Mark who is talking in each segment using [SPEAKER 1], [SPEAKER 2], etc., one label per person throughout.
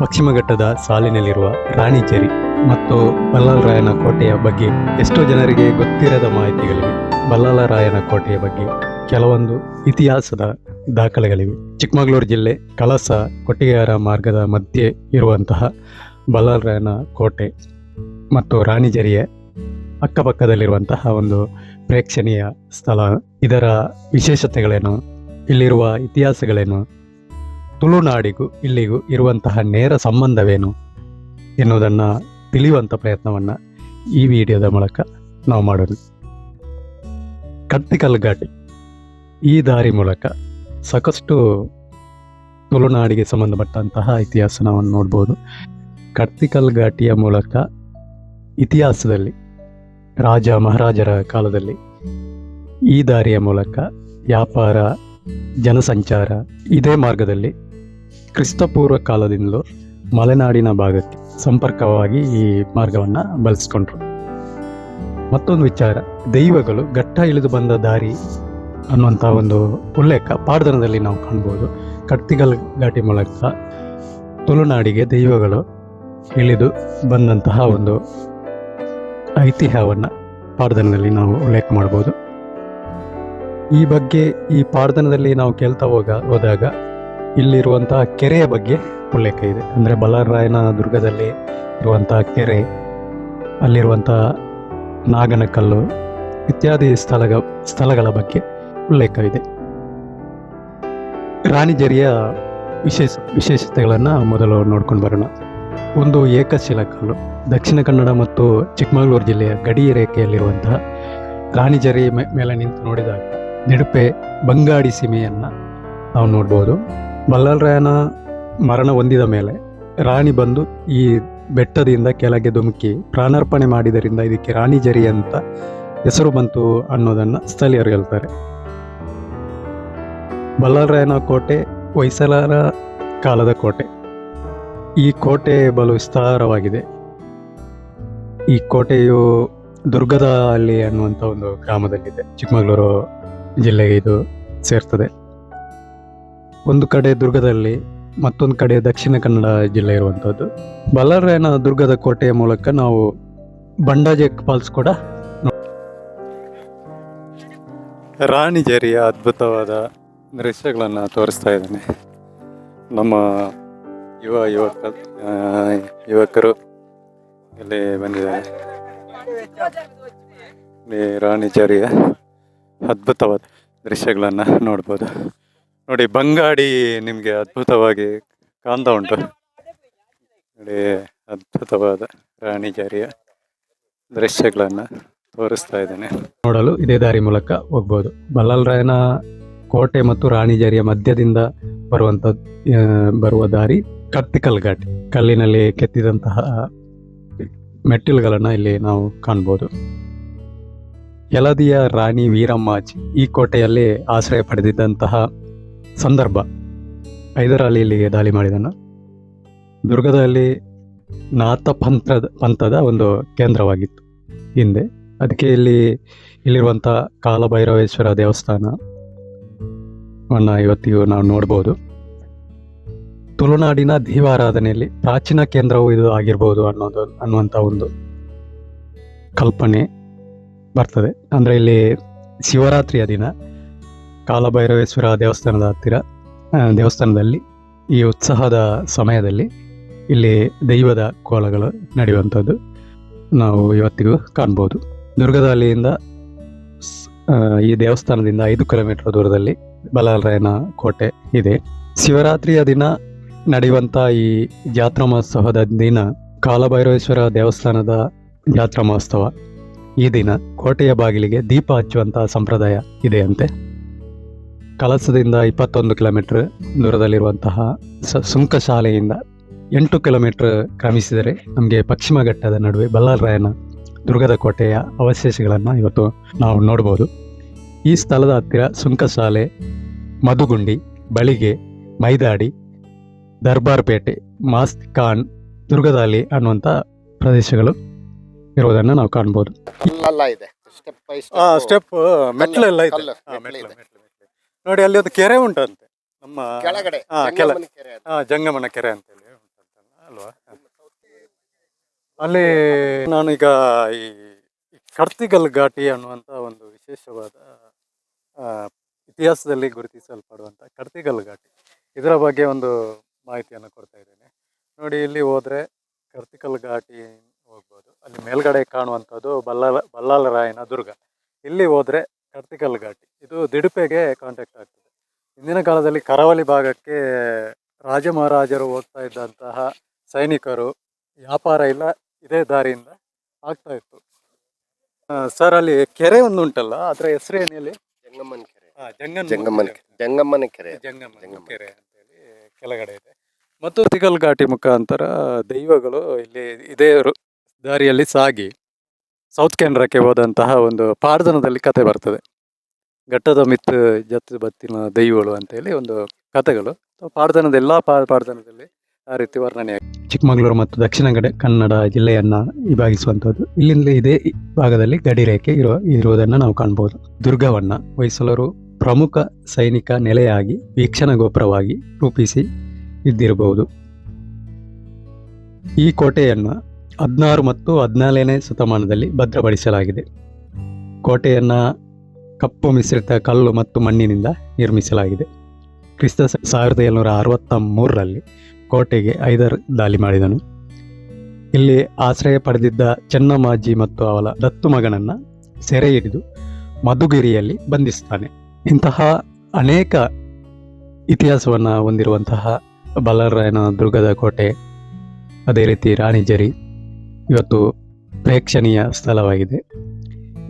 [SPEAKER 1] ಪಶ್ಚಿಮ ಘಟ್ಟದ ಸಾಲಿನಲ್ಲಿರುವ ರಾಣಿಚೇರಿ ಮತ್ತು ಬಲ್ಲಾಲರಾಯನ ಕೋಟೆಯ ಬಗ್ಗೆ ಎಷ್ಟೋ ಜನರಿಗೆ ಗೊತ್ತಿರದ ಮಾಹಿತಿಗಳಿವೆ. ಬಲ್ಲಾಲರಾಯನ ಕೋಟೆಯ ಬಗ್ಗೆ ಕೆಲವೊಂದು ಇತಿಹಾಸದ ದಾಖಲೆಗಳಿವೆ. ಚಿಕ್ಕಮಗಳೂರು ಜಿಲ್ಲೆ ಕಳಸ ಕೊಟ್ಟಿಗೆಯರ ಮಾರ್ಗದ ಮಧ್ಯೆ ಇರುವಂತಹ ಬಲ್ಲಾಲರಾಯನ ಕೋಟೆ ಮತ್ತು ರಾಣಿಜರಿಯ ಅಕ್ಕಪಕ್ಕದಲ್ಲಿರುವಂತಹ ಒಂದು ಪ್ರೇಕ್ಷಣೀಯ ಸ್ಥಳ. ಇದರ ವಿಶೇಷತೆಗಳೇನು? ಇಲ್ಲಿರುವ ಇತಿಹಾಸಗಳೇನು? ತುಳುನಾಡಿಗೂ ಇಲ್ಲಿಗೂ ಇರುವಂತಹ ನೇರ ಸಂಬಂಧವೇನು ಎನ್ನುವುದನ್ನು ತಿಳಿಯುವಂಥ ಪ್ರಯತ್ನವನ್ನು ಈ ವಿಡಿಯೋದ ಮೂಲಕ ನಾವು ಮಾಡೋಣ. ಕಟ್ಟಿಕಲ್ ಘಾಟಿ ಈ ದಾರಿ ಮೂಲಕ ಸಾಕಷ್ಟು ತುಳುನಾಡಿಗೆ ಸಂಬಂಧಪಟ್ಟಂತಹ ಇತಿಹಾಸ ನಾವು ನೋಡ್ಬೋದು. ಕಟ್ತಿಕಲ್ ಘಾಟಿಯ ಮೂಲಕ ಇತಿಹಾಸದಲ್ಲಿ ರಾಜ ಮಹಾರಾಜರ ಕಾಲದಲ್ಲಿ ಈ ದಾರಿಯ ಮೂಲಕ ವ್ಯಾಪಾರ, ಜನಸಂಚಾರ ಇದೇ ಮಾರ್ಗದಲ್ಲಿ ಕ್ರಿಸ್ತಪೂರ್ವ ಕಾಲದಿಂದಲೂ ಮಲೆನಾಡಿನ ಭಾಗಕ್ಕೆ ಸಂಪರ್ಕವಾಗಿ ಈ ಮಾರ್ಗವನ್ನು ಬಳಸ್ಕೊಂಡ್ರು. ಮತ್ತೊಂದು ವಿಚಾರ, ದೈವಗಳು ಘಟ್ಟ ಇಳಿದು ಬಂದ ದಾರಿ ಅನ್ನುವಂಥ ಒಂದು ಉಲ್ಲೇಖ ಪಾಡ್ದನದಲ್ಲಿ ನಾವು ಕಾಣ್ಬೋದು. ಕಟ್ತಿಗಲ್ ಘಾಟಿ ಮೂಲಕ ತುಳುನಾಡಿಗೆ ದೈವಗಳು ಇಳಿದು ಬಂದಂತಹ ಒಂದು ಐತಿಹ್ಯವನ್ನು ಪಾಡ್ದನದಲ್ಲಿ ನಾವು ಉಲ್ಲೇಖ ಮಾಡ್ಬೋದು. ಈ ಬಗ್ಗೆ ಈ ಪಾಡ್ದನದಲ್ಲಿ ನಾವು ಕೇಳ್ತಾ ಹೋಗ, ಹೋದಾಗ ಇಲ್ಲಿರುವಂತಹ ಕೆರೆಯ ಬಗ್ಗೆ ಉಲ್ಲೇಖ ಇದೆ. ಅಂದರೆ ಬಲರಾಯನ ದುರ್ಗದಲ್ಲಿ ಇರುವಂತಹ ಕೆರೆ ಅಲ್ಲಿರುವಂತಹ ನಾಗನಕಲ್ಲು ಇತ್ಯಾದಿ ಸ್ಥಳಗಳ ಸ್ಥಳಗಳ ಬಗ್ಗೆ ಉಲ್ಲೇಖವಿದೆ ರಾಣಿಜರಿಯ ವಿಶೇಷ, ವಿಶೇಷತೆಗಳನ್ನು ಮೊದಲು ನೋಡ್ಕೊಂಡು ಬರೋಣ. ಒಂದು ಏಕಶಿಲಕಲ್ಲು ದಕ್ಷಿಣ ಕನ್ನಡ ಮತ್ತು ಚಿಕ್ಕಮಗಳೂರು ಜಿಲ್ಲೆಯ ಗಡಿ ರೇಖೆಯಲ್ಲಿರುವಂತಹ ರಾಣಿಜರಿ ಮೇಲೆ ನಿಂತು ನೋಡಿದಾಗ ನಿಡುಪೆ ಬಂಗಾಡಿ ಸೀಮೆಯನ್ನು ನಾವು ನೋಡ್ಬೋದು. ಬಲ್ಲಾಳರಾಯನ ಮರಣ ಹೊಂದಿದ ಮೇಲೆ ರಾಣಿ ಬಂದು ಈ ಬೆಟ್ಟದಿಂದ ಕೆಳಗೆ ಧುಮುಕಿ ಪ್ರಾಣಾರ್ಪಣೆ ಮಾಡಿದರಿಂದ ಇದಕ್ಕೆ ರಾಣಿ ಜರಿ ಅಂತ ಹೆಸರು ಬಂತು ಅನ್ನೋದನ್ನು ಸ್ಥಳೀಯರು ಹೇಳ್ತಾರೆ. ಬಲ್ಲಾಳರಾಯನ ಕೋಟೆ ಹೊಯ್ಸಲರ ಕಾಲದ ಕೋಟೆ. ಈ ಕೋಟೆ ಬಲು ವಿಸ್ತಾರವಾಗಿದೆ. ಈ ಕೋಟೆಯು ದುರ್ಗದ ಹಳ್ಳಿ ಅನ್ನುವಂಥ ಒಂದು ಗ್ರಾಮದಲ್ಲಿದೆ. ಚಿಕ್ಕಮಗಳೂರು ಜಿಲ್ಲೆಗೆ ಇದು ಸೇರ್ತದೆ. ಒಂದು ಕಡೆ ದುರ್ಗದಲ್ಲಿ, ಮತ್ತೊಂದು ಕಡೆ ದಕ್ಷಿಣ ಕನ್ನಡ ಜಿಲ್ಲೆ ಇರುವಂಥದ್ದು ಬಲ್ಲಾರಾಯಣ ದುರ್ಗದ ಕೋಟೆಯ ಮೂಲಕ ನಾವು ಬಂಡಾಜೆ ಫಾಲ್ಸ್ ಕೂಡ ರಾಣಿ ಜರಿಯ ಅದ್ಭುತವಾದ ದೃಶ್ಯಗಳನ್ನು ತೋರಿಸ್ತಾ ಇದ್ದೇನೆ. ನಮ್ಮ ಯುವ ಯುವಕ ಯುವಕರು ಇಲ್ಲಿ ಬಂದಿದ್ದಾರೆ. ರಾಣಿ ಜರಿಯ ಅದ್ಭುತವಾದ ದೃಶ್ಯಗಳನ್ನು ನೋಡ್ಬೋದು. ನೋಡಿ, ಬಂಗಾಡಿ ನಿಮಗೆ ಅದ್ಭುತವಾಗಿ ಕಾಣ್ತಾ ಉಂಟು. ನೋಡಿ, ಅದ್ಭುತವಾದ ರಾಣಿಜರಿಯ ದೃಶ್ಯಗಳನ್ನು ತೋರಿಸ್ತಾ ಇದ್ದೇನೆ. ನೋಡಲು ಇದೇ ದಾರಿ ಮೂಲಕ ಹೋಗ್ಬೋದು. ಬಲ್ಲಾಳರಾಯನ ಕೋಟೆ ಮತ್ತು ರಾಣಿಜರಿಯ ಮಧ್ಯದಿಂದ ಬರುವಂತ ಬರುವ ದಾರಿ ಕತ್ತಿಕಲ್ ಘಾಟಿ. ಕಲ್ಲಿನಲ್ಲಿ ಕೆತ್ತಿದಂತಹ ಮೆಟ್ಟಿಲುಗಳನ್ನು ಇಲ್ಲಿ ನಾವು ಕಾಣ್ಬೋದು. ಯಲದಿಯ ರಾಣಿ ವೀರಮ್ಮಾಜಿ ಈ ಕೋಟೆಯಲ್ಲಿ ಆಶ್ರಯ ಪಡೆದಿದ್ದಂತಹ ಸಂದರ್ಭ. ಹೈದರಾಲಿ ಇಲ್ಲಿಗೆ ದಾಳಿ ಮಾಡಿದನು. ದುರ್ಗದಲ್ಲಿ ನಾಥ ಪಂಥದ ಪಂಥದ ಒಂದು ಕೇಂದ್ರವಾಗಿತ್ತು. ಹಿಂದೆ ಅದಕ್ಕೆ ಇಲ್ಲಿ, ಇಲ್ಲಿರುವಂಥ ಕಾಲಭೈರವೇಶ್ವರ ದೇವಸ್ಥಾನವನ್ನು ಇವತ್ತಿಗೂ ನಾವು ನೋಡ್ಬೋದು. ತುಳುನಾಡಿನ ದೀವಾರಾಧನೆಯಲ್ಲಿ ಪ್ರಾಚೀನ ಕೇಂದ್ರವು ಇದು ಆಗಿರ್ಬೋದು ಅನ್ನೋದು, ಅನ್ನುವಂಥ ಒಂದು ಕಲ್ಪನೆ ಬರ್ತದೆ. ಅಂದರೆ ಇಲ್ಲಿ ಶಿವರಾತ್ರಿಯ ದಿನ. ಕಾಲಭೈರವೇಶ್ವರ ದೇವಸ್ಥಾನದ ಹತ್ತಿರ ದೇವಸ್ಥಾನದಲ್ಲಿ ಈ ಉತ್ಸಾಹದ ಸಮಯದಲ್ಲಿ ಇಲ್ಲಿ ದೈವದ ಕೋಲಗಳು ನಡೆಯುವಂಥದ್ದು ನಾವು ಇವತ್ತಿಗೂ ಕಾಣ್ಬೋದು. ದುರ್ಗದಲ್ಲಿಯಿಂದ ಈ ದೇವಸ್ಥಾನದಿಂದ ಐದು ಕಿಲೋಮೀಟರ್ ದೂರದಲ್ಲಿ ಬಲಾಲರಾಯನ ಕೋಟೆ ಇದೆ. ಶಿವರಾತ್ರಿಯ ದಿನ ನಡೆಯುವಂಥ ಈ ಜಾತ್ರಾ ಮಹೋತ್ಸವದ ದಿನ ಕಾಲಭೈರವೇಶ್ವರ ದೇವಸ್ಥಾನದ ಜಾತ್ರಾ ಮಹೋತ್ಸವ ಈ ದಿನ ಕೋಟೆಯ ಬಾಗಿಲಿಗೆ ದೀಪ ಹಚ್ಚುವಂತಹ ಸಂಪ್ರದಾಯ ಇದೆಯಂತೆ. ಕಳಸದಿಂದ ಇಪ್ಪತ್ತೊಂದು ಕಿಲೋಮೀಟರ್ ದೂರದಲ್ಲಿರುವಂತಹ ಸ ಸುಂಕ ಶಾಲೆಯಿಂದ ಎಂಟು ಕಿಲೋಮೀಟರ್ ಕ್ರಮಿಸಿದರೆ ನಮಗೆ ಪಶ್ಚಿಮ ಘಟ್ಟದ ನಡುವೆ ಬಲ್ಲಾಳರಾಯನ ದುರ್ಗದ ಕೋಟೆಯ ಅವಶೇಷಗಳನ್ನು ಇವತ್ತು ನಾವು ನೋಡ್ಬೋದು. ಈ ಸ್ಥಳದ ಹತ್ತಿರ ಸುಂಕಶಾಲೆ ಮಧುಗುಂಡಿ ಬಳಿಗೆ ಮೈದಾಡಿ ದರ್ಬಾರ್ಪೇಟೆ ಮಾಸ್ತ್ ಖಾನ್ ದುರ್ಗದಾಲಿ ಅನ್ನುವಂಥ ಪ್ರದೇಶಗಳು ಇರುವುದನ್ನು ನಾವು ಕಾಣ್ಬೋದು.
[SPEAKER 2] ಇದೆ. ಸ್ಟೆಪ್ ಬೈ
[SPEAKER 1] ಆ ಸ್ಟೆಪ್ ಮೆಟ್ಲೆಲ್ಲ ಇದೆ. ನೋಡಿ ಅಲ್ಲಿ ಒಂದು ಕೆರೆ ಉಂಟಂತೆ ನಮ್ಮ
[SPEAKER 2] ಕೆಳಗಡೆ ಕೆರೆ
[SPEAKER 1] ಜಂಗಮನ ಕೆರೆ ಅಂತೇಳಿ ಉಂಟಂತಲ್ಲ ಅಲ್ವಾ? ಅಲ್ಲಿ ನಾನೀಗ ಈ ಕರ್ತಿಗಲ್ ಘಾಟಿ ಅನ್ನುವಂಥ ಒಂದು ವಿಶೇಷವಾದ ಇತಿಹಾಸದಲ್ಲಿ ಗುರುತಿಸಲ್ಪಡುವಂಥ ಕರ್ತಿಗಲ್ ಘಾಟಿ. ಇದರ ಬಗ್ಗೆ ಒಂದು ಮಾಹಿತಿಯನ್ನು ಕೊಡ್ತಾ ಇದ್ದೇನೆ. ನೋಡಿ ಇಲ್ಲಿ ಹೋದರೆ ಕರ್ತಿಕಲ್ ಘಾಟಿ ಹೋಗ್ಬೋದು. ಅಲ್ಲಿ ಮೇಲ್ಗಡೆ ಕಾಣುವಂಥದ್ದು ಬಲ್ಲಾಲ ಬಲ್ಲಾಲರಾಯನ ದುರ್ಗ. ಇಲ್ಲಿ ಹೋದರೆ ಕರ್ತಿಕಲ್ ಘಾಟಿ. ಇದು ದಿಡುಪೆಗೆ ಕಾಂಟ್ಯಾಕ್ಟ್ ಆಗ್ತದೆ. ಹಿಂದಿನ ಕಾಲದಲ್ಲಿ ಕರಾವಳಿ ಭಾಗಕ್ಕೆ ರಾಜ ಮಹಾರಾಜರು ಹೋಗ್ತಾ ಇದ್ದಂತಹ ಸೈನಿಕರು ವ್ಯಾಪಾರ ಇಲ್ಲ ಇದೇ ದಾರಿಯಿಂದ ಆಗ್ತಾ ಇತ್ತು. ಸರ್ ಅಲ್ಲಿ ಕೆರೆ ಒಂದು ಉಂಟಲ್ಲ ಅದರ ಹೆಸರು ಏನೇಳಿ
[SPEAKER 2] ಜಂಗಮ್ಮನ ಕೆರೆ. ಜಂಗಮ್ಮನ ಜಂಗಮ್ಮನ ಕೆರೆ.
[SPEAKER 1] ಜಂಗಮ್ಮನ
[SPEAKER 2] ಜಂಗಮ.
[SPEAKER 1] ಕೆರೆ ಅಂತೇಳಿ ಕೆಳಗಡೆ ಇದೆ. ಮತ್ತು ತಿಗಲ್ ಘಾಟಿ ಮುಖಾಂತರ ದೈವಗಳು ಇಲ್ಲಿ ಇದೇ ದಾರಿಯಲ್ಲಿ ಸಾಗಿ ಸೌತ್ ಕೇಂದ್ರಕ್ಕೆ ಹೋದಂತಹ ಒಂದು ಪಾರ್ದನದಲ್ಲಿ ಕತೆ ಬರ್ತದೆ. ಘಟ್ಟದ ಮಿತ್ ಜತ್ ಬತ್ತಿನ ದೈವಗಳು ಅಂತೇಳಿ ಒಂದು ಕಥೆಗಳು. ಪಾರ್ದನದ ಎಲ್ಲ ಪಾರ್ದನದಲ್ಲಿ ಆ ರೀತಿ ವರ್ಣನೆ ಚಿಕ್ಕಮಗಳೂರು ಮತ್ತು ದಕ್ಷಿಣ ಕನ್ನಡ ಜಿಲ್ಲೆಯನ್ನ ವಿಭಾಗಿಸುವಂಥದ್ದು. ಇಲ್ಲಿಂದಲೇ ಇದೇ ಭಾಗದಲ್ಲಿ ಗಡಿ ರೇಖೆ ಇರುವ, ಇರುವುದನ್ನು ನಾವು ಕಾಣಬಹುದು ದುರ್ಗವನ್ನ ಹೊಯ್ಸಳರು ಪ್ರಮುಖ ಸೈನಿಕ ನೆಲೆಯಾಗಿ ವೀಕ್ಷಣಾ ಗೋಪುರವಾಗಿ ರೂಪಿಸಿ ಇದ್ದಿರಬಹುದು. ಈ ಕೋಟೆಯನ್ನು ಹದಿನಾರು ಮತ್ತು ಹದಿನಾಲ್ಕನೇ ಶತಮಾನದಲ್ಲಿ ಭದ್ರಪಡಿಸಲಾಗಿದೆ. ಕೋಟೆಯನ್ನು ಕಪ್ಪು ಮಿಶ್ರಿತ ಕಲ್ಲು ಮತ್ತು ಮಣ್ಣಿನಿಂದ ನಿರ್ಮಿಸಲಾಗಿದೆ. ಕ್ರಿಸ್ತ ಸಾವಿರದ ಏಳ್ನೂರ ಅರವತ್ತ ಮೂರರಲ್ಲಿ ಕೋಟೆಗೆ ಐದರ್ ದಾಳಿ ಮಾಡಿದನು. ಇಲ್ಲಿ ಆಶ್ರಯ ಪಡೆದಿದ್ದ ಚೆನ್ನಮ್ಮಾಜಿ ಮತ್ತು ಅವಳ ದತ್ತು ಮಗನನ್ನು ಸೆರೆ ಹಿಡಿದು ಮಧುಗಿರಿಯಲ್ಲಿ ಬಂಧಿಸುತ್ತಾನೆ ಇಂತಹ ಅನೇಕ ಇತಿಹಾಸವನ್ನು ಹೊಂದಿರುವಂತಹ ಬಲರಾಯನ ದುರ್ಗದ ಕೋಟೆ, ಅದೇ ರೀತಿ ರಾಣಿಜರಿ ಇವತ್ತು ಪ್ರೇಕ್ಷಣೀಯ ಸ್ಥಳವಾಗಿದೆ.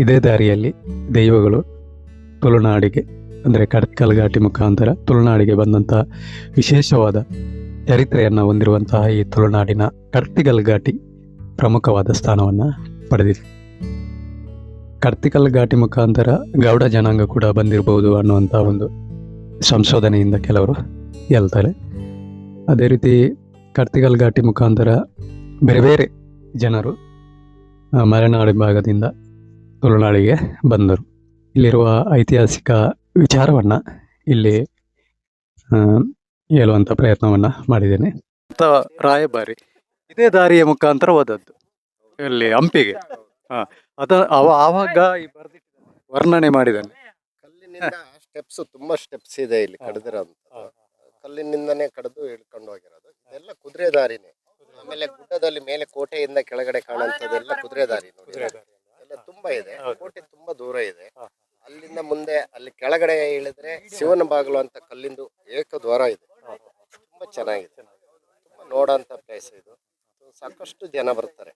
[SPEAKER 1] ಇದೇ ದಾರಿಯಲ್ಲಿ ದೈವಗಳು ತುಳುನಾಡಿಗೆ, ಅಂದರೆ ಕಡ್ಕಲ್ ಘಾಟಿ ಮುಖಾಂತರ ತುಳುನಾಡಿಗೆ ಬಂದಂತಹ ವಿಶೇಷವಾದ ಚರಿತ್ರೆಯನ್ನು ಹೊಂದಿರುವಂತಹ ಈ ತುಳುನಾಡಿನ ಕಡ್ತಿಗಲ್ ಘಾಟಿ ಪ್ರಮುಖವಾದ ಸ್ಥಾನವನ್ನು ಪಡೆದಿದೆ. ಕಡ್ತಿಕಲ್ ಘಾಟಿ ಮುಖಾಂತರ ಗೌಡ ಜನಾಂಗ ಕೂಡ ಬಂದಿರಬಹುದು ಅನ್ನುವಂಥ ಒಂದು ಸಂಶೋಧನೆಯಿಂದ ಕೆಲವರು ಹೇಳ್ತಾರೆ. ಅದೇ ರೀತಿ ಕಡ್ತಿಗಲ್ ಘಾಟಿ ಮುಖಾಂತರ ಬೇರೆ ಬೇರೆ ಜನರು ಮಲೆನಾಡು ಭಾಗದಿಂದ ತುಳುನಾಡಿಗೆ ಬಂದರು. ಇಲ್ಲಿರುವ ಐತಿಹಾಸಿಕ ವಿಚಾರವನ್ನು ಇಲ್ಲಿ ಹೇಳುವಂಥ ಪ್ರಯತ್ನವನ್ನು ಮಾಡಿದ್ದೇನೆ. ರಾಯಭಾರಿ. ಇದೇ ದಾರಿಯ ಮುಖಾಂತರ ಹೋದದ್ದು. ಇಲ್ಲಿ ಹಂಪಿಗೆ. ಹಾ ಅದ ಅವ ಆವಾಗ ವರ್ಣನೆ ಮಾಡಿದ್ದಾನೆ.
[SPEAKER 2] ಕಲ್ಲಿನಿಂದ ಸ್ಟೆಪ್ಸ್ ತುಂಬಾ ಸ್ಟೆಪ್ಸ್ ಇದೆ ಇಲ್ಲಿ. ಕಡಿದಿರೋದು ಕಲ್ಲಿನಿಂದನೇ ಕಡಿದು ಇಳ್ಕೊಂಡು ಹೋಗಿರೋದು. ಇದೆಲ್ಲ ಕುದುರೆ ದಾರಿನೇ. ಆಮೇಲೆ ಗುಡ್ಡದಲ್ಲಿ ಮೇಲೆ ಕೋಟೆಯಿಂದ ಕೆಳಗಡೆ ಕಾಣುವಂಥದ್ದೆಲ್ಲ ಕುದುರೆ ದಾರಿ ನೋಡಿ. ಎಲ್ಲ ತುಂಬಾ ಇದೆ. ಕೋಟೆ ತುಂಬಾ ದೂರ ಇದೆ. ಅಲ್ಲಿಂದ ಮುಂದೆ ಅಲ್ಲಿ ಕೆಳಗಡೆ ಇಳಿದ್ರೆ ಶಿವನ ಬಾಗಿಲು ಅಂತ ಕಲ್ಲಿಂದು ಏಕದ್ವಾರ ಇದೆ. ತುಂಬಾ ಚೆನ್ನಾಗಿದೆ. ತುಂಬಾ ನೋಡೋಂಥ ಪ್ಲೇಸ್ ಇದು. ಸಾಕಷ್ಟು ಜನ ಬರ್ತಾರೆ.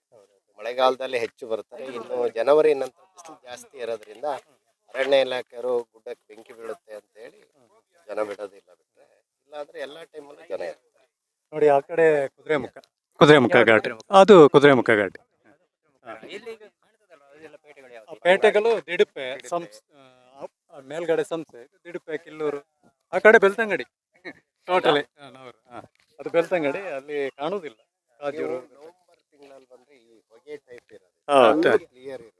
[SPEAKER 2] ಮಳೆಗಾಲದಲ್ಲಿ ಹೆಚ್ಚು ಬರ್ತಾರೆ. ಇನ್ನು ಜನವರಿ ನಂತರ ಬಿಸಿಲು ಜಾಸ್ತಿ ಇರೋದ್ರಿಂದ ಅರಣ್ಯ ಇಲಾಖೆಯವರು ಗುಡ್ಡಕ್ಕೆ ಬೆಂಕಿ ಬೀಳುತ್ತೆ ಅಂತ ಹೇಳಿ ಜನ ಬಿಡೋದಿಲ್ಲ ಬಿಟ್ಟರೆ ಇಲ್ಲಾಂದ್ರೆ ಎಲ್ಲ ಟೈಮಲ್ಲೂ ಜನ ಇರ್ತಾರೆ.
[SPEAKER 1] ನೋಡಿ ಆ ಕಡೆ ಕುದುರೆ ಮುಖ. ಕುದುರೆ ಮುಖ ಘಾಟಿ. ಅದು ಕುದುರೆ ಮುಖ ಘಾಟಿ. ಪೇಟೆಗಳು ದಿಡುಪೆ ಸಂಸ್ ಮೇಲ್ಗಡೆ ಸಂಸ್ಥೆ ದಿಡುಪೆ ಕಿಲ್ಲೂರು ಆ ಕಡೆ ಬೆಳ್ತಂಗಡಿ. ಟೋಟಲಿ ಅದು ಬೆಳ್ತಂಗಡಿ ಅಲ್ಲಿ ಕಾಣುವುದಿಲ್ಲ. ಕಾಜೂರು.
[SPEAKER 2] ನವೆಂಬರ್ ತಿಂಗಳಲ್ಲಿ ಬಂದ್ರೆ ಈ ಹೊಗೆ ಟೈಪ್ ಇರೋದು
[SPEAKER 1] ಹೌದು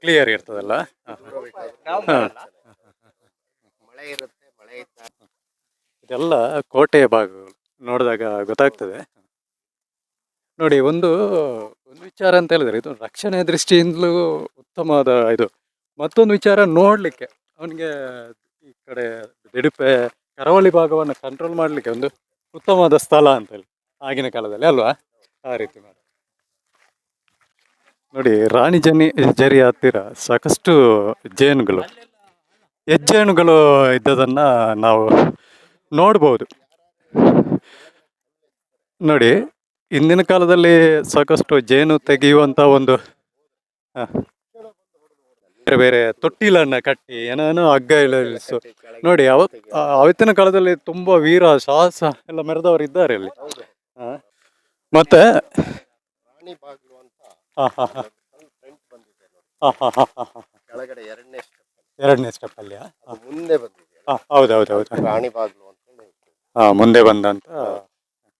[SPEAKER 2] ಕ್ಲಿಯರ್
[SPEAKER 1] ಇರ್ತದಲ್ಲ. ಹಾ.
[SPEAKER 2] ಮಳೆ ಇರುತ್ತೆ ಮಳೆ ಇದ್ದಾಗ
[SPEAKER 1] ಇದೆಲ್ಲ ಕೋಟೆಯ ಭಾಗಗಳು. ನೋಡಿದಾಗ ಗೊತ್ತಾಗ್ತದೆ. ನೋಡಿ, ಒಂದು ಒಂದು ವಿಚಾರ ಅಂತ ಹೇಳಿದ್ರೆ, ಇದು ರಕ್ಷಣೆ ದೃಷ್ಟಿಯಿಂದಲೂ ಉತ್ತಮವಾದ ಇದು. ಮತ್ತೊಂದು ವಿಚಾರ ನೋಡಲಿಕ್ಕೆ, ಅವನಿಗೆ ಈ ಕಡೆ ದಿಡುಪೆ, ಕರಾವಳಿ ಭಾಗವನ್ನು ಕಂಟ್ರೋಲ್ ಮಾಡಲಿಕ್ಕೆ ಒಂದು ಉತ್ತಮವಾದ ಸ್ಥಳ ಅಂತ ಹೇಳಿ, ಆಗಿನ ಕಾಲದಲ್ಲಿ, ಅಲ್ವಾ? ಆ ರೀತಿ ಮಾಡಿ. ನೋಡಿ, ರಾಣಿ ಜನಿ ಜರಿ ಹತ್ತಿರ ಸಾಕಷ್ಟು ಜೇನುಗಳು, ಹೆಜ್ಜೇನುಗಳು ಇದ್ದದನ್ನು ನಾವು ನೋಡ್ಬೋದು. ನೋಡಿ ಇಂದಿನ ಕಾಲದಲ್ಲಿ ಸಾಕಷ್ಟು ಜೇನು ತೆಗೆಯುವಂತ ಒಂದು ಬೇರೆ ಬೇರೆ ತೊಟ್ಟಿಲನ್ನ ಕಟ್ಟಿ ಏನೇನೋ ಹಗ್ಗ ಇಳಿಸು. ನೋಡಿ ಅವತ್ ಆ, ಅವತ್ತಿನ ಕಾಲದಲ್ಲಿ ತುಂಬಾ ವೀರ ಸಾಹಸ ಎಲ್ಲ ಮೆರೆದವರು ಇದ್ದಾರೆ ಹ. ಮತ್ತೆ
[SPEAKER 2] ರಾಣಿ ಬಾಗಿಲು ಅಂತ
[SPEAKER 1] ಹ, ಹ, ಹ,
[SPEAKER 2] ಫ್ರಂಟ್ ಬಂದಿದೆ ನೋಡಿ
[SPEAKER 1] ಹ, ಹ, ಹ, ಹ, ಹ.
[SPEAKER 2] ಕೆಳಗಡೆ ಎರಡನೇ ಸ್ಟೆಪ್
[SPEAKER 1] ಎರಡನೇ ಸ್ಟೆಪ್ ಅಲ್ಲಿ
[SPEAKER 2] ಮುಂದೆ ಬಂದಿದೆ.
[SPEAKER 1] ಹೌದು ಹೌದು ಹೌದು
[SPEAKER 2] ರಾಣಿ ಬಾಗಿಲು ಅಂತ ಹೇಳಿ
[SPEAKER 1] ಹಾ ಮುಂದೆ ಬಂದಂತ.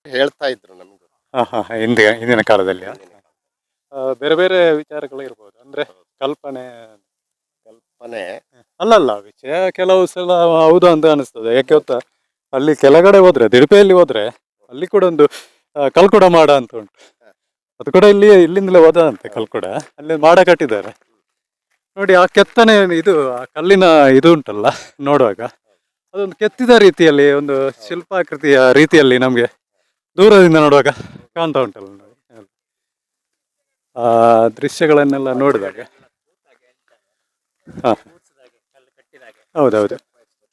[SPEAKER 2] ಹೇಳ್ತಾ ಇದ್ರು ನಮಗೂ.
[SPEAKER 1] ಹ, ಹಾಂ ಹ, ಹಿಂದೆ ಹಿಂದಿನ ಕಾಲದಲ್ಲಿ ಬೇರೆ ಬೇರೆ ವಿಚಾರಗಳು ಇರ್ಬೋದು. ಅಂದ್ರೆ ಕಲ್ಪನೆ.
[SPEAKER 2] ಕಲ್ಪನೆ.
[SPEAKER 1] ಅಲ್ಲಲ್ಲ ವಿಷಯ ಕೆಲವು ಸಲ ಹೌದು ಅಂತ ಅನಿಸ್ತದೆ. ಯಾಕೆ ಗೊತ್ತಾ? ಅಲ್ಲಿ ಕೆಳಗಡೆ ಹೋದ್ರೆ ದಿರುಪೆಯಲ್ಲಿ ಹೋದ್ರೆ ಅಲ್ಲಿ ಕೂಡ ಒಂದು ಕಲ್ಕುಡ ಮಾಡ ಅಂತ ಉಂಟು. ಅದು ಕೂಡ ಇಲ್ಲಿ ಇಲ್ಲಿಂದಲೇ ಹೋದಂತೆ ಕಲ್ಕುಡ. ಕೂಡ ಅಲ್ಲಿ ಮಾಡ ಕಟ್ಟಿದ್ದಾರೆ. ನೋಡಿ ಆ ಕೆತ್ತನೆ ಇದು ಆ ಕಲ್ಲಿನ ಇದು ಉಂಟಲ್ಲ ನೋಡುವಾಗ. ಅದೊಂದು ಕೆತ್ತಿದ ರೀತಿಯಲ್ಲಿ ಒಂದು ಶಿಲ್ಪಾಕೃತಿಯ ರೀತಿಯಲ್ಲಿ ನಮಗೆ ದೂರದಿಂದ ನೋಡುವಾಗ ಕಾಣ್ತಾ ಉಂಟಲ್ಲ ನೋಡಿ ಆ, ದೃಶ್ಯಗಳನ್ನೆಲ್ಲ ನೋಡಿದಾಗ. ಹಾ. ಹೌದೌದು.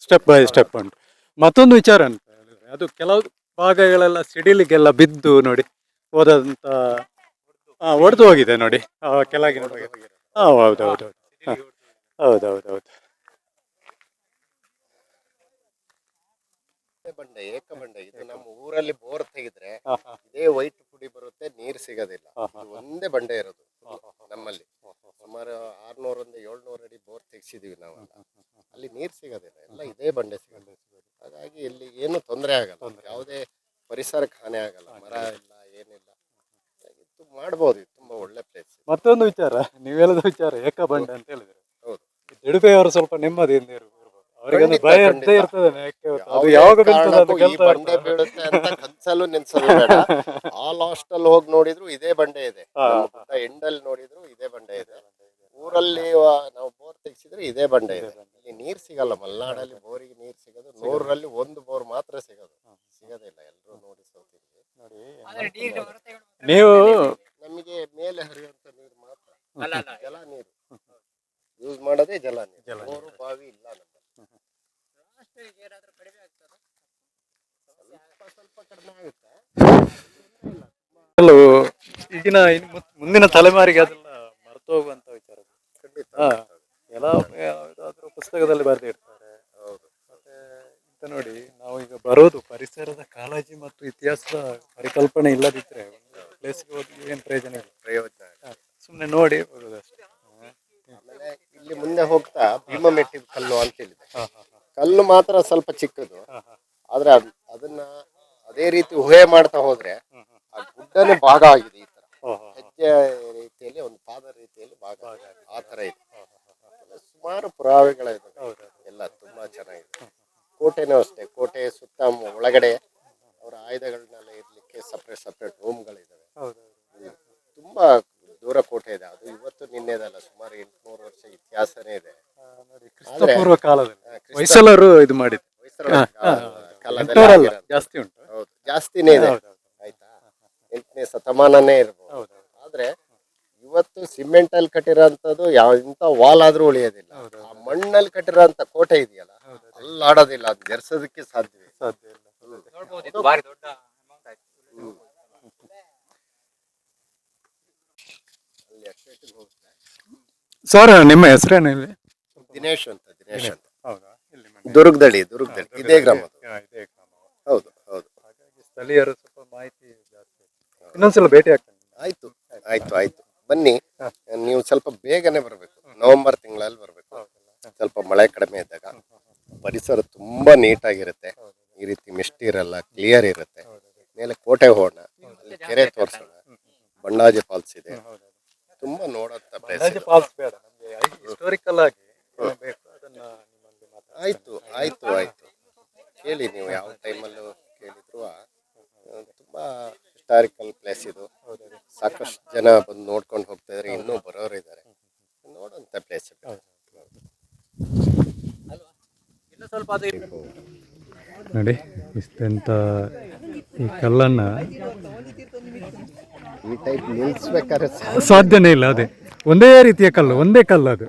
[SPEAKER 1] ಸ್ಟೆಪ್ ಬೈ ಸ್ಟೆಪ್ ಉಂಟು. ಮತ್ತೊಂದು ವಿಚಾರ ಅಂತ ಹೇಳಿದ್ರೆ, ಅದು ಕೆಲವು ಭಾಗಗಳೆಲ್ಲ ಸಿಡಿಲಿಗೆಲ್ಲ ಬಿದ್ದು ನೋಡಿ, ಹೋದಂತ ಹಾ ಒಡೆದು ಹೋಗಿದೆ ನೋಡಿ. ಕೆಳಗಿನ ಭಾಗ. ಹೌದು ಹೌದೌದು. ಹೌದೌದೌದು
[SPEAKER 2] ಬಂಡೆ ಏಕ ಬಂಡೆ ಇದು ನಮ್ಮ ಊರಲ್ಲಿ ಬೋರ್ ತೆಗೆದ್ರೆ. ಇದೇ ವೈಟ್ ಪುಡಿ ಬರುತ್ತೆ ನೀರ್ ಸಿಗೋದಿಲ್ಲ. ಇದು ಒಂದೇ ಬಂಡೆ ಇರೋದು ನಮ್ಮಲ್ಲಿ. ಸುಮಾರು ಆರ್ನೂರಿಂದ ಏಳ್ನೂರ ಅಡಿ ಬೋರ್ ತೆಗ್ಸಿದೀವಿ ನಾವು ಅಲ್ಲಿ ನೀರ್ ಸಿಗೋದಿಲ್ಲ. ಎಲ್ಲ ಇದೇ ಬಂಡೆ ಸಿಗೋದು. ಹಾಗಾಗಿ ಇಲ್ಲಿ ಏನು ತೊಂದರೆ ಆಗಲ್ಲ. ಯಾವುದೇ ಪರಿಸರಕ್ಕೆ ಹಾನಿ ಆಗಲ್ಲ. ಮರ ಇಲ್ಲ ಏನಿಲ್ಲ. ಇದು ಮಾಡ್ಬೋದು. ಇದು ತುಂಬಾ ಒಳ್ಳೆ ಪ್ಲೇಸ್
[SPEAKER 1] ಮತ್ತೊಂದು ವಿಚಾರ. ನೀವು ಹೇಳದ ವಿಚಾರ ಏಕ ಬಂಡೆ ಅಂತ ಹೇಳಿದ್ರೆ.
[SPEAKER 2] ಹೌದು.
[SPEAKER 1] ಅವರು ಸ್ವಲ್ಪ ನೆಮ್ಮದಿಯಿಂದ ಇರ್ಬೋದು. ಅವರಿಗೊಂದು ಭಯ. ಇರ್ತದೆ? ಅದು ಯಾವಾಗ ಬೀಳ್ತದೆ ಅದು
[SPEAKER 2] ಈ
[SPEAKER 1] ಗೆಲ್ತಾ
[SPEAKER 2] ಬಂಡೆ
[SPEAKER 1] ಇರ್ತದೆ.
[SPEAKER 2] ಬೀಳುತ್ತೆ ಅಂತ ಕನ್ಸಲ್ಲೂ ನೆನ್ಸೋದು ಬೇಡ. ಆ ಲಾಸ್ಟ್ ಅಲ್ಲಿ ಹೋಗಿ ನೋಡಿದ್ರು ಇದೇ ಬಂಡೆ ಇದೆ.
[SPEAKER 1] ಹಾ,
[SPEAKER 2] ಗುಡ್ಡ ಎಂಡಲ್ಲಿ ನೋಡಿದ್ರು ಇದೇ ಬಂಡೆ ಇದೆ. ಊರಲ್ಲಿ ವ- ನಾವು ಬೋರ್ ತೆಗ್ಸಿದ್ರೆ ಇದೇ ಬಂಡೆ ಇದೆ. ಇಲ್ಲಿ ನೀರ್ ಸಿಗಲ್ಲ. ಮಲ್ನಾಡಲ್ಲಿ ಬೋರಿಗೆ ನೀರ್ ಸಿಗೋದು. ನೂರರಲ್ಲಿ ಒಂದು ಬೋರ್ ಮಾತ್ರ ಸಿಗೋದು. ಸಿಗೋದಿಲ್ಲ ಎಲ್ಲರೂ ನೋಡಿ ಸೋತಿದ್ವಿ.
[SPEAKER 1] ನೀವು
[SPEAKER 2] ನಮಗೆ ಮೇಲೆ ಹರಿಯುವಂತ ನೀರು ಮಾತ್ರ ಜಲ ನೀರು ಯೂಸ್ ಮಾಡೋದೇ ಜಲ ನೀರು ಬೋರು ಬಾವಿ ಇಲ್ಲ ನಮ್ಮಲ್ಲಿ ಸ್ವಲ್ಪ ಸ್ವಲ್ಪ ಕಡಿಮೆ ಆಗುತ್ತೆ
[SPEAKER 1] ಕೆಲವು ಮುತ್- ಮುಂದಿನ ತಲೆಮಾರಿಗೆ ಅದೆಲ್ಲ ಮರೆತು ಹೋಗುವಂತ ವಿಚಾರ
[SPEAKER 2] ಖಂಡಿತ
[SPEAKER 1] ಹಾ. ಎಲ್ಲ ಯಾವುದಾದ್ರೂ ಪುಸ್ತಕದಲ್ಲಿ ಬರೆದಿರ್ತಾರೆ
[SPEAKER 2] ಹೌದು
[SPEAKER 1] ಮತ್ತೆ ಇಂತ ನೋಡಿ ನಾವು ಈಗ ಬರೋದು ಪರಿಸರದ ಕಾಳಜಿ ಮತ್ತು ಇತಿಹಾಸದ ಪರಿಕಲ್ಪನೆ ಇಲ್ಲದಿದ್ರೆ ಪ್ಲೇಸ್ಗೆ ಹೋಗಿ ಏನು ಪ್ರಯೋಜನ ಇಲ್ಲ
[SPEAKER 2] ಪ್ರಯೋಜನ.
[SPEAKER 1] ಸುಮ್ಮನೆ ನೋಡಿ
[SPEAKER 2] ಆಮೇಲೆ ಇಲ್ಲಿ ಮುಂದೆ ಹೋಗ್ತಾ ಭೀಮಮೆಟ್ಟಿ ಕಲ್ಲು ಅಂತ ಹೇಳಿದೆ
[SPEAKER 1] ಹಾ, ಹಾ, ಹಾ.
[SPEAKER 2] ಕಲ್ಲು ಮಾತ್ರ ಸ್ವಲ್ಪ ಚಿಕ್ಕದು
[SPEAKER 1] ಹಾ, ಹಾ.
[SPEAKER 2] ಆದ್ರೆ ಅದ್- ಅದನ್ನ ಅದೇ ರೀತಿ ಊಹೆ ಮಾಡ್ತಾ ಹೋದ್ರೆ. ಆ ಗುಡ್ಡನೇ ಭಾಗ ಆಗಿದೆ ಈ. ಹೆಜ್ಜೆ ರೀತಿಯಲ್ಲಿ ಒಂದು ಪಾದ ರೀತಿಯಲ್ಲಿ ಭಾಗ. ಆ ತರ ಇದೆ. ಸುಮಾರು ಪುರಾವೆಗಳಿದೆ. ಎಲ್ಲ ತುಂಬಾ ಚೆನ್ನಾಗಿದೆ. ಕೋಟೆನೂ ಅಷ್ಟೇ. ಕೋಟೆ ಸುತ್ತ ಮ- ಒಳಗಡೆ ಅವರ ಆಯುಧಗಳನ್ನೆಲ್ಲ ಇರ್ಲಿಕ್ಕೆ ಸಪ್ರೇಟ್ ಸಪ್ರೇಟ್ ರೂಮ್ಗಳಿದಾವೆ. ತುಂಬಾ ದೂರ ಕೋಟೆ ಇದೆ. ಅದು ಇವತ್ತು ನಿನ್ನೆದಲ್ಲ ಸುಮಾರು ಎಂಟುನೂರು ವರ್ಷ ಇತಿಹಾಸನೇ ಇದೆ.
[SPEAKER 1] ಹೊಯ್ಸಳರು ಇದು ಮಾಡಿದ್ರು
[SPEAKER 2] ಕಾಲದಲ್ಲಿ
[SPEAKER 1] ಜಾಸ್ತಿ ಉಂಟು.
[SPEAKER 2] ಹೌದು ಜಾಸ್ತಿನೇ ಇದೆ. ಆಯ್ತಾ? ಎಂಟನೇ ಶತಮಾನನೇ ಇರ್ಬೋದು
[SPEAKER 1] ಹೌದು, ಹೌದು.
[SPEAKER 2] ಆದ್ರೆ ಇವತ್ತು ಸಿಮೆಂಟ್ ಅಲ್ಲಿ ಕಟ್ಟಿರೋಂಥದ್ದು ಯಾವ ಇಂಥ ವಾಲ್ ಆದ್ರೂ ಉಳಿಯೋದಿಲ್ಲ. ಆ ಮಣ್ಣಲ್ಲಿ ಕಟ್ಟಿರೋಂಥ ಕೋಟೆ ಇದೆಯಲ್ಲ. ಅಲ್ಲಿ ಆಡೋದಿಲ್ಲ ಅದು ಜರ್ಸೋದಕ್ಕೆ
[SPEAKER 1] ಸಾಧ್ಯ ಇಲ್ಲ.
[SPEAKER 2] ಹೋಗುತ್ತೆ
[SPEAKER 1] ಸರ್ ನಿಮ್ಮ ಹೆಸರೇನು ಇಲ್ಲಿ?
[SPEAKER 2] ದಿನೇಶ್ ಅಂತ ದಿನೇಶ್ ಅಂತ.
[SPEAKER 1] ಹೌದಾ? ಇಲ್ಲಿ ಮನೆ.
[SPEAKER 2] ದುರ್ಗದಳ್ಳಿ ದುರ್ಗದಳ್ಳಿ ಇದೇ ಗ್ರಾಮದ್ದು
[SPEAKER 1] ಹಾ, ಇದೇ ಗ್ರಾಮ.
[SPEAKER 2] ಹೌದು ಹೌದು.
[SPEAKER 1] ಹಾಗಾಗಿ ಸ್ಥಳೀಯರು ಸ್ವಲ್ಪ ಮಾಹಿತಿ ಜಾಸ್ತಿ ಇನ್ನೊಂದ್ಸಲ ಭೇಟಿ ಆಗ್ತೇನೆ.
[SPEAKER 2] ಆಯ್ತು ಆಯ್ತು ಆಯ್ತು. ಬನ್ನಿ. ನೀವು ಸ್ವಲ್ಪ ಬೇಗನೆ ಬರಬೇಕು. ನವೆಂಬರ್ ತಿಂಗಳಲ್ಲಿ ಬರಬೇಕು. ಸ್ವಲ್ಪ ಮಳೆ ಕಡಿಮೆ ಇದ್ದಾಗ ಪರಿಸರ ತುಂಬಾ ನೀಟಾಗಿರುತ್ತೆ. ಈ ರೀತಿ ಮಿಸ್ಟ್ ಇರಲ್ಲ ಕ್ಲಿಯರ್ ಇರುತ್ತೆ. ಮೇಲೆ ಕೋಟೆ ಹೋಗೋಣ ಅಲ್ಲಿ ಕೆರೆ ತೋರ್ಸೋಣ ಬಣ್ಣಾಜಿ ಫಾಲ್ಸ್ ಇದೆ ತುಂಬಾ ನೋಡೋಂಥ ಪ್ಲೇಸ್
[SPEAKER 1] ಅಂದಾಜು ಫಾಲ್ಸ್ ಬೇಡ ನಮಗೆ ಹಿಸ್ಟೋರಿಕಲ್ ಆಗಿ ಬೇಕು ಅದನ್ನ ನಿಮ್ಮಲ್ಲಿ ಮಾತಾಡಿ
[SPEAKER 2] ಆಯ್ತು ಆಯ್ತು ಆಯ್ತು ಕೇಳಿ ನೀವು ಯಾವ ಟೈಮಲ್ಲೂ ಕೇಳಿದ್ರು ಆ, ತುಂಬಾ ಹಿಸ್ಟಾರಿಕಲ್ ಪ್ಲೇಸ್ ಇದು ಸಾಕಷ್ಟು ಜನ ಬಂದು ಇದಾರೆ ಇನ್ನೂ ಬರೋರು ಇದ್ದಾರೆ ನೋಡೋಂಥ ಪ್ಲೇಸ್
[SPEAKER 1] ನೋಡಿ ಇಷ್ಟೆಂತ ಈ ಕಲ್ಲನ್ನ
[SPEAKER 2] ಈ ಟೈಪ್ ನಿಲ್ಸ್ಬೇಕಾದ್ರೆ
[SPEAKER 1] ಸಾಧ್ಯನೇ ಇಲ್ಲ ಅದೇ. ಒಂದೇ ರೀತಿಯ ಕಲ್ಲು ಒಂದೇ ಕಲ್ಲು ಅದು.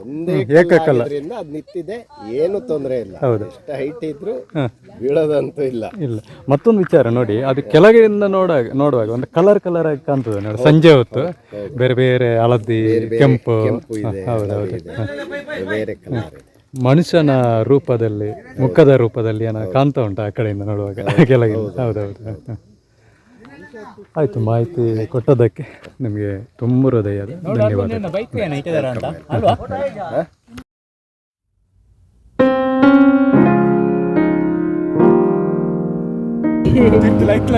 [SPEAKER 1] ಏಕ ಕಲ್ಲು
[SPEAKER 2] ಅದರಿಂದ ಅದು ನಿಂತಿದೆ ಏನು ತೊಂದರೆ ಇಲ್ಲ.
[SPEAKER 1] ಹೌದು.
[SPEAKER 2] ಎಷ್ಟು ಹೈಟ್ ಇದ್ರು
[SPEAKER 1] ಹಾ.
[SPEAKER 2] ಬೀಳೋದಂತೂ ಇಲ್ಲ.
[SPEAKER 1] ಇಲ್ಲ. ಮತ್ತೊಂದು ವಿಚಾರ ನೋಡಿ ಅದು ಕೆಳಗಿನಿಂದ ನೋಡುವಾಗ ನೋಡುವಾಗ ಒಂದು ಕಲರ್ ಕಲರ್ ಆಗಿ ಕಾಣ್ತದೆ ನೋಡಿ ಸಂಜೆ ಹೊತ್ತು. ಬೇರೆ ಬೇರೆ ಹಳದಿ ಕೆಂಪು.
[SPEAKER 2] ಕೆಂಪು ಇದೆ
[SPEAKER 1] ಹೌದು
[SPEAKER 2] ಹಳದಿ
[SPEAKER 1] ಹೌದು
[SPEAKER 2] ಇದೆ. ಬೇರೆ ಕಲರ್ ಇದೆ.
[SPEAKER 1] ಮನುಷ್ಯನ ರೂಪದಲ್ಲಿ ಮುಖದ ರೂಪದಲ್ಲಿ ಏನೋ ಕಾಣ್ತಾ ಉಂಟು ಆ ಕಡೆಯಿಂದ ನೋಡುವಾಗ ಕೆಳಗಿಂದ. ಹೌದೌದು ಆಯ್ತು ಮಾಹಿತಿ ಕೊಟ್ಟದಕ್ಕೆ ನಿಮಗೆ ತುಂಬ ಹೃದಯದ ಧನ್ಯವಾದ
[SPEAKER 3] ಬೈಕ್